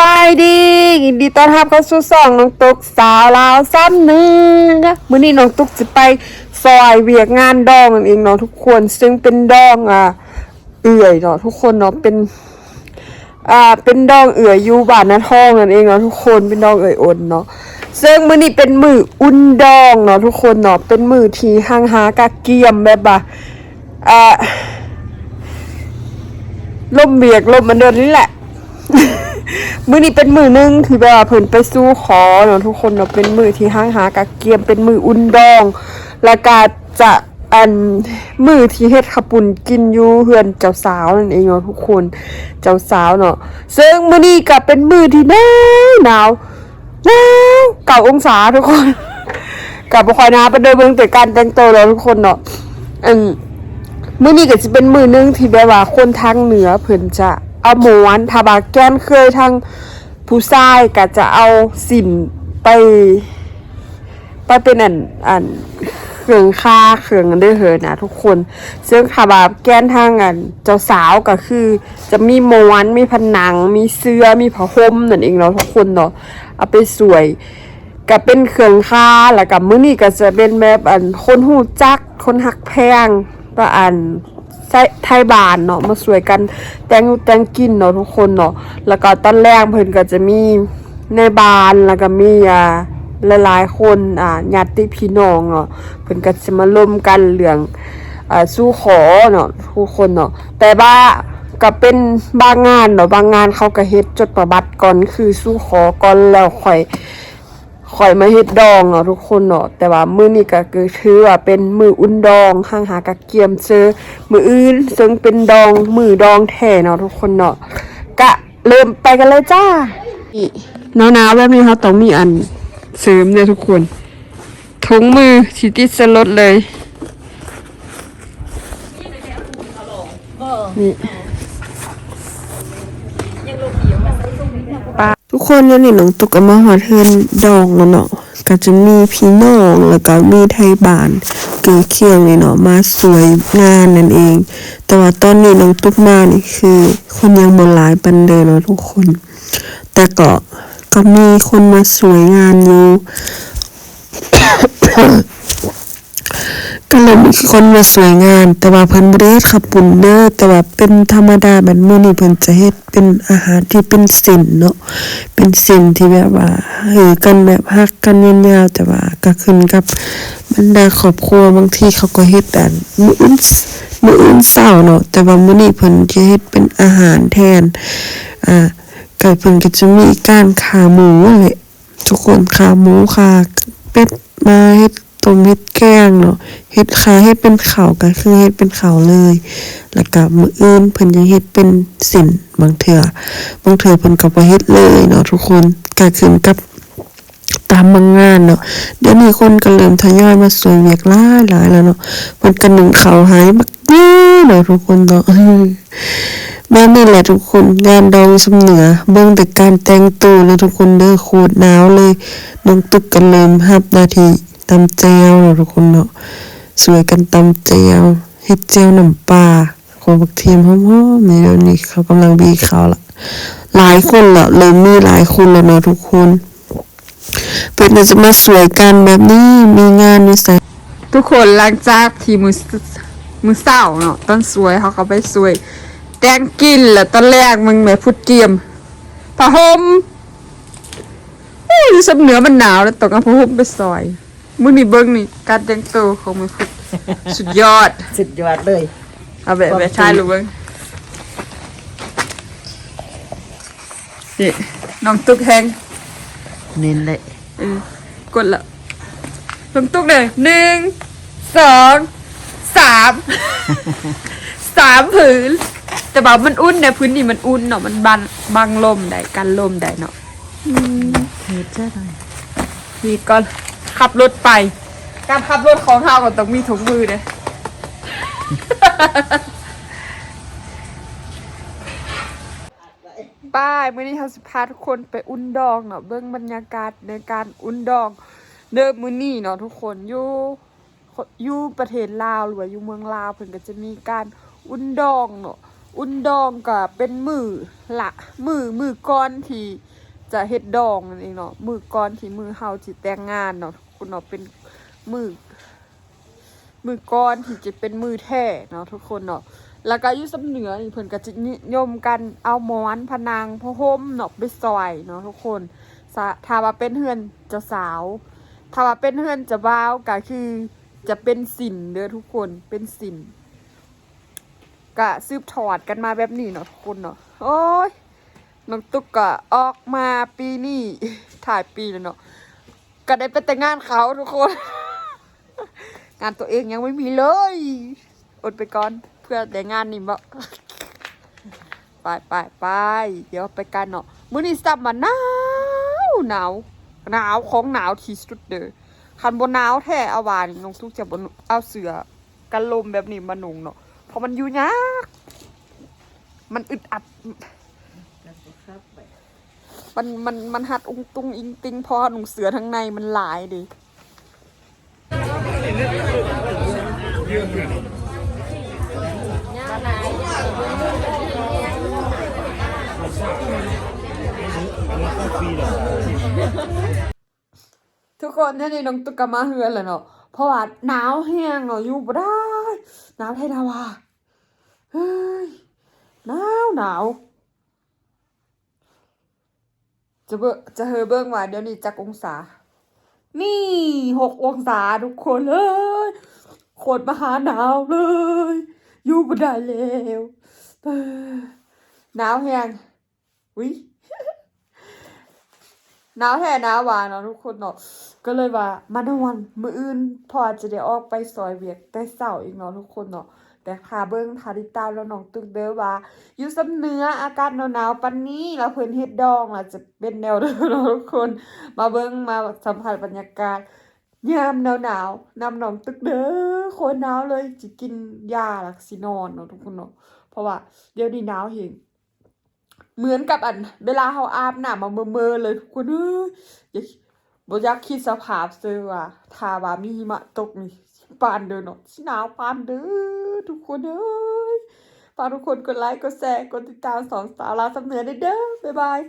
บายดียินดีต้อนรับเข้าสู่สองน้องตุกสาวลาวซ้ำหนึ่งมื้อนี้น้องตุกจะไปซอยเวียกงานดองนั่นเองเนาะทุกคนซึ่งเป็นดองอะเอื่อยเนาะทุกคนเนาะเป็นอ่าเป็นดองเอื่อยอยู่บ้านนาทองนั่นเองเนาะทุกคนเป็นดองเอื่อยอ่อนเนาะซึ่งมื้อนี้เป็นมืออุ่นดองเนาะทุกคนเนาะเป็นมือที่ห่างหากะเกียมแบบว่าอ่าล่มเบียกล่มมันเดินนี่แหละ มือนี้เป็นมือหนึงที่แบบว่าเพิ่นไปสู้ขอเนาะทุกคนเนาะเป็นมือที่ห้างหากะเกียมเป็นมืออุ่นดองแล้วก็จะอันมือที่เฮ็ดขาปุ่นกินอยู่เฮือนเจ้าสาวนั่นเองเนาะทุกคนเจ้าสาวเนาะซึ่งมื้อนี้ก็เป็นมือที่หนาวหนาวหนาวเก้าองศาทุกคนกับบ่ค่อยหนาวไปเดินเบิ่งแต่การแต่งตัวแล้วทุกคนเนาะอืมมื้อนี้ก็จะเป็นมือหนึงที่แบบว่าคนทางเหนือเพิ่นจะ เอาหมวนทาบาแก้นเคยทางผู้ชายก็จะเอาสินไป ไปเป็นอันอันเครื่องค่าเครื่องอันเด้เหอนะทุกคน ซึ่งทาบาแก้นทางอันเจ้าสาวก็คือ จะมีหมวนมีผนัง มีเสื้อมีผ้าห่มนั่นเองเนาะทุกคนเนาะเอาไปสวยก็เป็นเครื่องค่าแล้วกับมื้อนี้ก็จะเป็นแบบอันคนหูจักคนหักแพงก็อัน ไทยบานเนาะมาสวยกันแต่งรูแต่งกินเนาะทุกคนเนาะแล้วก็ตอนแรกเพิ่นก็จะมีในบานแล้วก็มีอ่าหลายๆคนอ่าญาติพี่น้องเนาะเพิ่นก็จะมาร่วมกันเรื่องอ่าสู้ขอเนาะทุกคนเนาะแต่ว่าก็เป็นบางงานเนาะบางงานเขาก็เฮ็ดจดประบัตรก่อนคือสู้ขอก่อนแล้วค่อย ข่อยมาเฮ็ดดองเนาะทุกคนเนาะแต่ว่ามื้อนี้ก็คือถือว่าเป็นมืออุ่นดองห่างหากะเกียมเซื้อมืออื่นซึ่งเป็นดองมือดองแท้เนาะทุกคนเนาะกะเริ่มไปกันเลยจ้านี่หนาวๆแบบนี้เขาต้องมีอันเสริมเนี่ยทุกคนถุงมือสิติดสลดเลยนี่ปลาทุก คนเนี่ยนี่น้องตุกเอามาหอเทินดองเนาะก็จะมีพี่น้องแล้วก็มีไทยบ้านเกือเคียงนี่เนาะมาสวยงานนั่นเอง แต่ว่าตอนนี้น้องตุ๊กมานี่คือ คนยังบ่หลายปันเดอเนาะทุกคน แต่ก็ก็มีคนมาสวยงานอยู่ ก็เลยมีคนมาสวยงานแต่ว่าเพิ่นบ่ได้เฮ็ดขับปุ่นเด้อแต่ว่าเป็นธรรมดาแบบมื้อนี้เพิ่นจะเฮ็ดเป็นอาหารที่เป็นสินเนาะเป็นสินที่แบบว่าเฮือกันแบบฮักกันยาวๆแต่ว่าก็ขึ้นกับบรรดาครอบครัวบางทีเขาก็เฮ็ดอันมื้ออื่นมื้ออื่นเช้าเนาะแต่ว่ามื้อนี้เพิ่นจะเฮ็ดเป็นอาหารแทนอ่าก็เพิ่นก็จะมีการขาหมูแหละทุกคนขาหมูขาเป็ดมาเฮ็ด ต้มเฮ็ดแกงเนาะเฮ็ดขาเฮ็ดเป็นข้าวก็คือเฮ็ดเป็นข้าวเลย แล้วก็มื้ออื่นเพิ่นยังเฮ็ดเป็นสินบางเทื่อบางเทื่อเพิ่นก็บ่เฮ็ดเลยเนาะทุกคนก็ขึ้นกับตามบางงานเนาะเดี๋ยวนี้คนก็เริ่มทยอยมาสวยเวียกหลายหลายแล้วเนาะเพิ่นก็นึ่งข้าวหายบักดีเนาะทุกคนเนาะแม่นี่แหละทุกคนงานดองสำเหนือเบิ่งแต่การแต่งตัวแล้วทุกคนเด้อโคตรหนาวเลยน้องตุกกันเริ่มฮับนาที ตำแจวเนาะทุกคนเนาะสวยกันตำแจวเฮ็ดแจวน้ำปลาของบักเทียมหอมๆนี่เดี๋ยวนี้เขากำลังบีเขาละหลายคนละเริ่มมีหลายคนแล้วเนาะทุกคนเพิ่นจะมาสวยกันแบบนี้มีงานอยู่ไสทุกคนหลังจากที่มือมือเศร้าเนาะต้นสวยเขาก็ไปสวย แตงกินแล้วตอนแรกมึงแม่พุดเกียมผ้าห่มอุ้ยสำเหนือมันหนาวแล้วต้องเอาผ้าห่มไปซอย มึงนี่เบิ้งนี่การแต่งตัวของมึงพุดสุดยอด สุดยอดเลย เอาแบบแบบชายลูกเบิ้งนี่น้องตุ๊กแฮงเน้นเลยเออกดละน้องตุ๊กเลยหนึ่งสองสามสามผืน แต่แบบมันอุ่นเนี่ยพื้นนี่มันอุ่นเนาะมันบังบังลมได้กันลมได้เนาะเฮ็ดจ้าหน่อยนี่ก็ ขับรถไป การขับรถของเราก็ต้องมีถุงมือเนี่ยป้ายมื่อนี้เราสิพาทุกคนไปอุ่นดองเนาะเบื้องบรรยากาศในการอุ่นดอง เดิมมือนี้เนาะทุกคนอยู่อยู่ประเทศลาวหรือว่าอยู่เมืองลาวเพิ่นก็จะมีการอุ่นดองเนาะอุ่นดองก็เป็นมือละมือมือก้อนที่จะเฮ็ดดองนั่นเองเนาะมือก้อนที่มือเฮาสิแต่งงานเนาะ คุณเนาะเป็นมือมือก้อนที่จะเป็นมือแท้เนาะทุกคนเนาะแล้วก็อยู่สำเหนือนี่เพิ่นก็จะนิยมกันเอาหมอนพนังผ้าห่มเนาะไปซอยเนาะทุกคนถ้าว่าเป็นเฮือนเจ้าสาวถ้าว่าเป็นเฮือนเจ้าบ่าวก็คือจะเป็นสินเด้อทุกคนเป็นสินก็สืบถอดกันมาแบบนี้เนาะทุกคนเนาะโอ้ยน้องตุ๊กก็ออกมาปีนี้ถ่ายปีแล้วเนาะ ก็ได้ไปแต่งงานเขาทุกคน งานตัวเองยังไม่มีเลยอดไปก่อนเพื่อแต่งงานนี่บ่ไปไปไปเดี๋ยวไปกันเนาะมื้อนี้ซับมาหนาวหนาวหนาวของหนาวที่สุดเด้อคันบ่หนาวแท้เอาวานี่น้องตุ๊กจะบ่เอาเสือกันลมแบบนี้มาหนุงเนาะเพราะมันอยู่ยากมันอึดอัด มันมันมันหัดอุงตุงอิงติงพอหนุ่งเสือทั้งในมันหลายดิทุกคนท่านี่น้องตุกกมาเฮือนแหละเนาะเพราะว่าหนาวแห้งเนาะอยู่บ่ได้หนาวไทยดาวาเฮ้ยหนาวหนาว จะเบจะเฮอเบิ้งว่าเดี๋ยวนี้จักองศา นี่หกองศาทุกคนเลยโคตรมหาหนาวเลย อยู่บ่ได้แล้วหนาวแห้งวิหนาวแท้หนาวหวานเนาะทุกคนเนาะก็เลยว่ามันวัน มื้ออื่นพอจะได้ออกไปซอยเวียกแต่เช้าอีกเนาะทุกคนเนาะ แต่คาเบิ้งทาริตามแล้วน้องตึกเด้อว่า อยู่สำเนื้ออากาศหนาวๆปันนี้แล้วเพิ่นเฮ็ดดองล่ะจะเป็นแนวเด้อทุกคน มาเบิ่งมาสัมผัสบรรยากาศยามหนาวๆนำน้องตึกเด้อโคตรหนาวเลยสิกินยาลักสินอนเนาะทุกคนเนาะเพราะว่าเดี๋ยวนี้หนาวเฮงเหมือนกับอัน เวลาเขาอาบหน้ำมาเมื่อเลยทุกคนเอ้ยอย่าบอยากคิดสภาพเซอว่าถ้าว่ามีหิมะตกนี่ ปานเด้อเนาะสิหนาวปานเด้อทุกคนเอ้ยฝากทุกคนกดไลค์กดแชร์กดติดตามสองสาวลาวสำเนือด้เด้อบ๊ายบาย